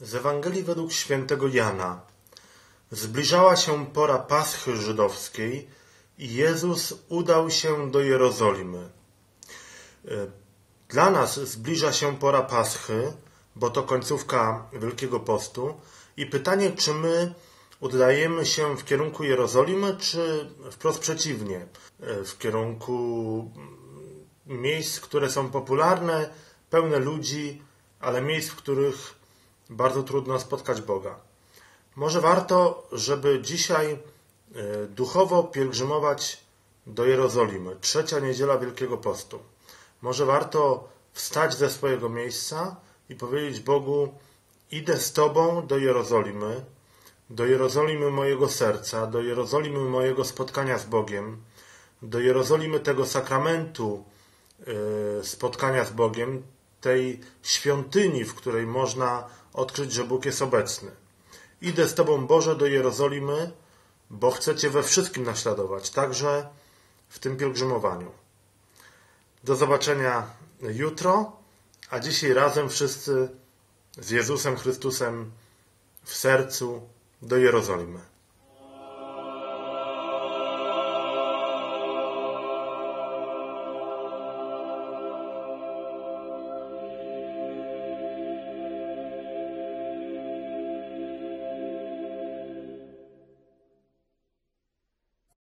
Z Ewangelii według świętego Jana. Zbliżała się pora Paschy żydowskiej i Jezus udał się do Jerozolimy. E, Dla nas zbliża się pora Paschy, bo to końcówka Wielkiego Postu i pytanie, czy my udajemy się w kierunku Jerozolimy, czy wprost przeciwnie, e, w kierunku miejsc, które są popularne, pełne ludzi, ale miejsc, w których bardzo trudno spotkać Boga. Może warto, żeby dzisiaj e, duchowo pielgrzymować do Jerozolimy. Trzecia niedziela Wielkiego Postu. Może warto wstać ze swojego miejsca i powiedzieć Bogu: Idę z Tobą do Jerozolimy, do Jerozolimy mojego serca, do Jerozolimy mojego spotkania z Bogiem, do Jerozolimy tego sakramentu e, spotkania z Bogiem, tej świątyni, w której można odkryć, że Bóg jest obecny. Idę z Tobą, Boże, do Jerozolimy, bo chcę Cię we wszystkim naśladować, także w tym pielgrzymowaniu. Do zobaczenia jutro, a dzisiaj razem wszyscy z Jezusem Chrystusem w sercu do Jerozolimy.